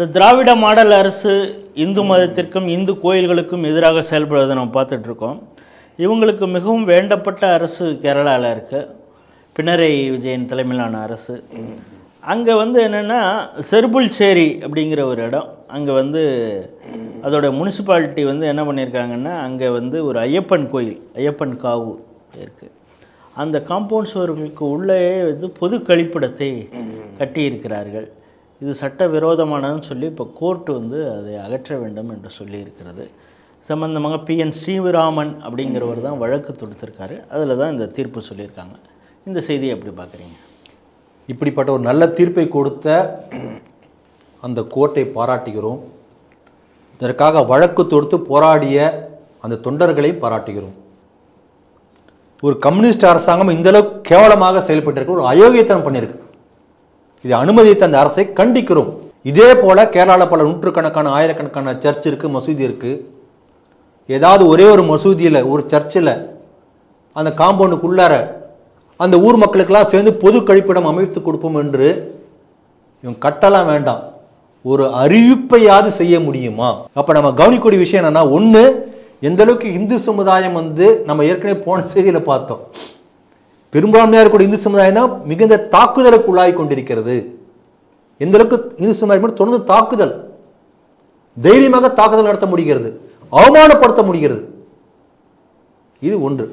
இந்த திராவிட மாடல் அரசு இந்து மதத்திற்கும் இந்து கோயில்களுக்கும் எதிராக செயல்படுவதை நம்ம பார்த்துட்ருக்கோம். இவங்களுக்கு மிகவும் வேண்டப்பட்ட அரசு கேரளாவில் இருக்குது பினரை விஜயன் தலைமையிலான அரசு. அங்கே வந்து என்னென்னா செர்புல்சேரி அப்படிங்கிற ஒரு இடம். அங்கே வந்து அதோட முனிசிபாலிட்டி வந்து என்ன பண்ணியிருக்காங்கன்னா அங்கே வந்து ஒரு ஐயப்பன் கோயில் ஐயப்பன் காவு இருக்குது அந்த காம்பவுண்ட் சுவர்களுக்கு உள்ளே வந்து பொது கழிப்பிடத்தை கட்டியிருக்கிறார்கள். இது சட்ட விரோதமானதுன்னு சொல்லி இப்போ கோர்ட்டு வந்து அதை அகற்ற வேண்டும் என்று சொல்லியிருக்கிறது. சம்பந்தமாக பிஎன் ஸ்ரீராமன் அப்படிங்கிறவர் தான் வழக்கு தொடுத்திருக்காரு. அதில் தான் இந்த தீர்ப்பு சொல்லியிருக்காங்க. இந்த செய்தியை எப்படி பார்க்குறீங்க? இப்படிப்பட்ட ஒரு நல்ல தீர்ப்பை கொடுத்த அந்த கோர்ட்டை பாராட்டுகிறோம். இதற்காக வழக்கு தொடுத்து போராடிய அந்த தொண்டர்களை பாராட்டுகிறோம். ஒரு கம்யூனிஸ்ட் அரசாங்கம் இந்த அளவுக்கு கேவலமாக செயல்பட்டிருக்கு ஒரு அயோக்கியத்தனம் பண்ணியிருக்கு. இது அனுமதித்த அந்த அரசை கண்டிக்கிறோம். இதே போல கேரளாவில் பல நூற்றுக்கணக்கான ஆயிரக்கணக்கான சர்ச் இருக்கு மசூதி இருக்கு. ஏதாவது ஒரே ஒரு மசூதியில் ஒரு சர்ச்சில் அந்த காம்பவுண்டுக்குள்ளார அந்த ஊர் மக்களுக்கெல்லாம் சேர்ந்து பொது கழிப்பிடம் அமைத்து கொடுப்போம் என்று இவங்க கட்டலாம் வேண்டாம். ஒரு அறிவிப்பையாவது செய்ய முடியுமா? அப்போ நம்ம கவனிக்கூடிய விஷயம் என்னன்னா ஒன்று எந்தளவுக்கு இந்து சமுதாயம் வந்து நம்ம ஏற்கனவே போன செய்தியில் பார்த்தோம். பெரும்பான்மையாக இருக்கக்கூடிய இந்து சமுதாயம் தான் மிகுந்த தாக்குதலுக்கு உள்ளாகி கொண்டிருக்கிறது. எந்த அளவுக்கு இந்து சமுதாயம் தொடர்ந்து தாக்குதல் தைரியமாக தாக்குதல் நடத்த முடிகிறது அவமானப்படுத்த முடிகிறது. இது ஒன்று.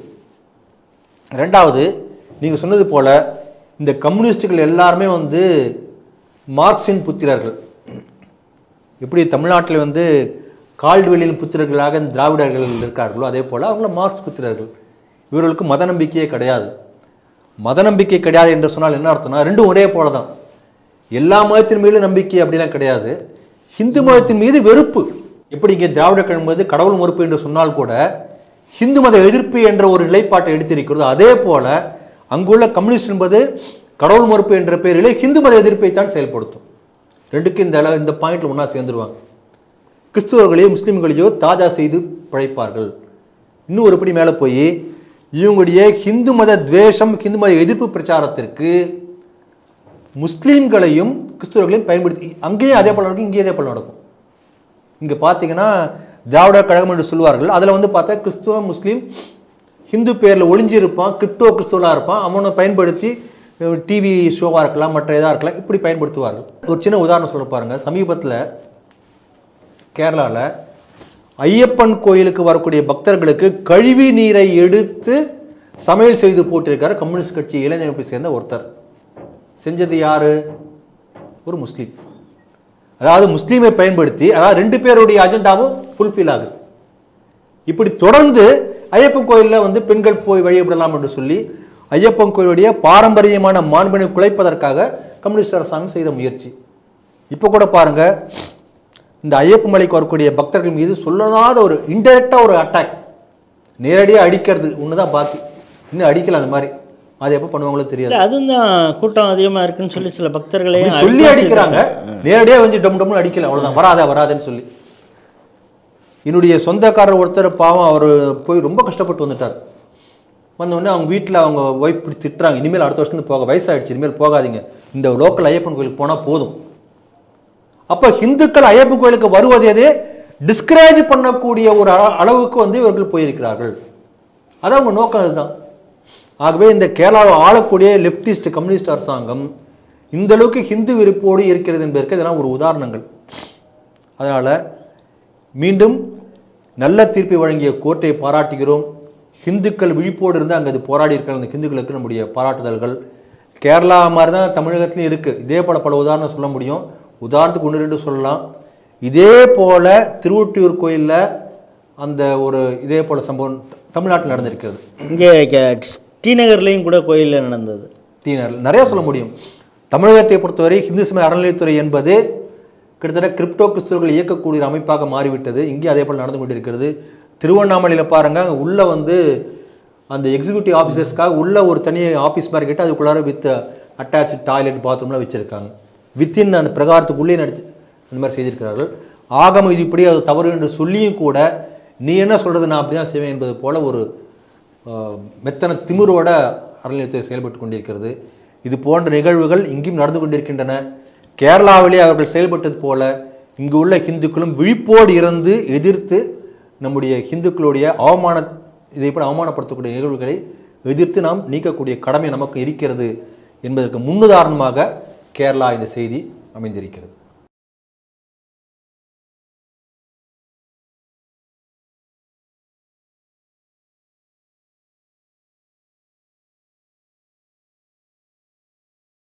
ரெண்டாவது நீங்கள் சொன்னது போல இந்த கம்யூனிஸ்டுகள் எல்லாருமே வந்து மார்க்சின் புத்திரர்கள். எப்படி தமிழ்நாட்டில் வந்து கால்டுவெளியின் புத்திரர்களாக இந்த திராவிடர்கள் இருக்கார்களோ அதே போல் அவங்கள மார்க்ஸ் புத்திரர்கள். இவர்களுக்கு மத நம்பிக்கையே கிடையாது. மத நம்பிக்கை கிடையாது என்று சொன்னால் என்ன அர்த்தம்னா ரெண்டும் ஒரே போல தான் எல்லா மதத்தின் மீது நம்பிக்கை அப்படிலாம் கிடையாது. ஹிந்து மதத்தின் மீது வெறுப்பு. எப்படி இங்கே திராவிட கழகம் கடவுள் மறுப்பு என்று சொன்னால் கூட ஹிந்து மத எதிர்ப்பு என்ற ஒரு நிலைப்பாட்டை எடுத்திருக்கிறது. அதே போல அங்குள்ள கம்யூனிஸ்ட் என்பது கடவுள் மறுப்பு என்ற பெயரிலே ஹிந்து மத எதிர்ப்பை தான் செயல்படுத்தும். ரெண்டுக்கும் இந்த அளவு- இந்த பாயிண்ட்ல ஒன்றா சேர்ந்துருவாங்க. கிறிஸ்துவர்களையோ முஸ்லீம்களையோ தாஜா செய்து பிழைப்பார்கள் இன்னும் ஒருபடி மேலே போய் இவங்களுடைய ஹிந்து மத துவேஷம் ஹிந்து மத எதிர்ப்பு பிரச்சாரத்திற்கு முஸ்லீம்களையும் கிறிஸ்துவர்களையும் பயன்படுத்தி அங்கேயும் அதே போல நடக்கும் இங்கேயும் அதே போல நடக்கும். இங்கே பார்த்தீங்கன்னா திராவிட கழகம் என்று சொல்வார்கள். அதில் வந்து பார்த்தா கிறிஸ்துவ முஸ்லீம் ஹிந்து பேரில் ஒளிஞ்சிருப்பான் கிரிப்டோ கிறிஸ்துவலாக இருப்பான். அவனை பயன்படுத்தி டிவி ஷோவாக இருக்கலாம் மற்ற இதாக இருக்கலாம் இப்படி பயன்படுத்துவார்கள். ஒரு சின்ன உதாரணம் சொல்ல பாருங்கள் சமீபத்தில் கேரளாவில் ஐயப்பன் கோயிலுக்கு வரக்கூடிய பக்தர்களுக்கு கழிவு நீரை எடுத்து சமையல் செய்து போட்டிருக்காரு. கம்யூனிஸ்ட் கட்சி இளைஞர்களை சேர்ந்த ஒருத்தர். செஞ்சது யாரு? ஒரு முஸ்லீம். அதாவது முஸ்லீமை பயன்படுத்தி அதாவது ரெண்டு பேருடைய அஜெண்டாவும் ஃபுல்ஃபில் ஆகுது. இப்படி தொடர்ந்து ஐயப்பன் கோயிலில் வந்து பெண்கள் போய் வழிபடலாம் என்று சொல்லி ஐயப்பன் கோயிலுடைய பாரம்பரியமான மாண்பினை குலைப்பதற்காக கம்யூனிஸ்ட் அரசாங்கம் செய்த முயற்சி. இப்போ கூட பாருங்கள் இந்த ஐயப்பன் மலைக்கு வரக்கூடிய பக்தர்கள் மீது சொல்லலாத ஒரு இன்டெரக்டாக ஒரு அட்டாக் நேரடியாக அடிக்கிறது ஒன்று தான் பாக்கி. இன்னும் அடிக்கல அந்த மாதிரி. அது எப்போ பண்ணுவாங்களோ தெரியாது. இல்லை அதுவும் தான் கூட்டம் அதிகமாக இருக்குன்னு சொல்லி சில பக்தர்களையும் அப்படி சொல்லி அடிக்க அடிக்கிறாங்க. நேரடியாக வந்து டம் டம்னு அடிக்கல அவ்வளவுதான். வராதா வராதுன்னு சொல்லி. என்னுடைய சொந்தக்காரர் ஒருத்தர் பாவம் அவர் போய் ரொம்ப கஷ்டப்பட்டு வந்துட்டார். வந்த உடனே அவங்க வீட்டில் அவங்க ஒய்ஃப் இப்படி திட்டுறாங்க. இனிமேல் அடுத்த வருஷத்துக்கு போக வயசாயிடுச்சு. இனிமேல் போகாதீங்க. இந்த லோக்கல் ஐயப்பன் கோயிலுக்கு போனால் போதும். அப்போ ஹிந்துக்கள் ஐயப்பன் கோயிலுக்கு வருவதே டிஸ்கரேஜ் பண்ணக்கூடிய ஒரு அளவுக்கு வந்து இவர்கள் போயிருக்கிறார்கள். அது அவங்க நோக்கம் அதுதான். ஆகவே இந்த கேரளாவை ஆளக்கூடிய லெப்டிஸ்ட் கம்யூனிஸ்ட் அரசாங்கம் இந்த அளவுக்கு ஹிந்து விருப்போடு இருக்கிறது என்பதற்கு இதெல்லாம் ஒரு உதாரணங்கள். அதனால் மீண்டும் நல்ல தீர்ப்பை வழங்கிய கோர்ட்டை பாராட்டுகிறோம். ஹிந்துக்கள் விழிப்போடு இருந்து அங்கே அது போராடி இருக்கிற அந்த ஹிந்துக்களுக்கு நம்முடைய பாராட்டுதல்கள். கேரளா மாதிரி தான் தமிழகத்துலையும் இருக்குது இதே போல் பல உதாரணம் சொல்ல முடியும். உதாரணத்துக்கு ஒன்று ரெண்டு சொல்லலாம். இதே போல திருவொட்டியூர் கோயிலில் அந்த ஒரு இதே போல சம்பவம் தமிழ்நாட்டில் நடந்திருக்கிறது. இங்கே கே- டி நகர்லேயும் கூட கோயிலில் நடந்தது. டீனர் நிறைய சொல்ல முடியும். தமிழகத்தை பொறுத்தவரை இந்து சமய அறநிலையத்துறை என்பது கிட்டத்தட்ட கிரிப்டோ கிறிஸ்துவர்கள் இயக்கக்கூடிய அமைப்பாக மாறிவிட்டது. இங்கே அதே போல் நடந்து கொண்டிருக்கிறது. திருவண்ணாமலையில் பாருங்க அங்க உள்ள வந்து அந்த எக்ஸிக்யூட்டிவ் ஆஃபீஸர்ஸ்க்காக உள்ள ஒரு தனி ஆஃபீஸ் மாதிரி கேட்டு அதுக்குள்ளார வித் அட்டாச் டாய்லெட் பாத்ரூம்லாம் வச்சிருக்காங்க. வித்தின் அந்த பிரகாரத்துக்குள்ளே நடித்து அந்த மாதிரி செய்திருக்கிறார்கள். ஆகம இது இப்படி அது தவறு என்று சொல்லியும் கூட நீ என்ன சொல்கிறது நான் அப்படி தான் செய்வேன் என்பது போல ஒரு மெத்தனை மெத்தன திமிரோட அறநிலையத்துறை செயல்பட்டு கொண்டிருக்கிறது. இது போன்ற நிகழ்வுகள் இங்கேயும் நடந்து கொண்டிருக்கின்றன. கேரளாவிலே அவர்கள் செயல்பட்டது போல இங்கு உள்ள ஹிந்துக்களும் விழிப்போடு இருந்து எதிர்த்து நம்முடைய ஹிந்துக்களுடைய அவமான இதை போல அவமானப்படுத்தக்கூடிய நிகழ்வுகளை எதிர்த்து நாம் நீக்கக்கூடிய கடமை நமக்கு இருக்கிறது என்பதற்கு முன்னுதாரணமாக கேரளா இந்த செய்தி அமைந்திருக்கிறது.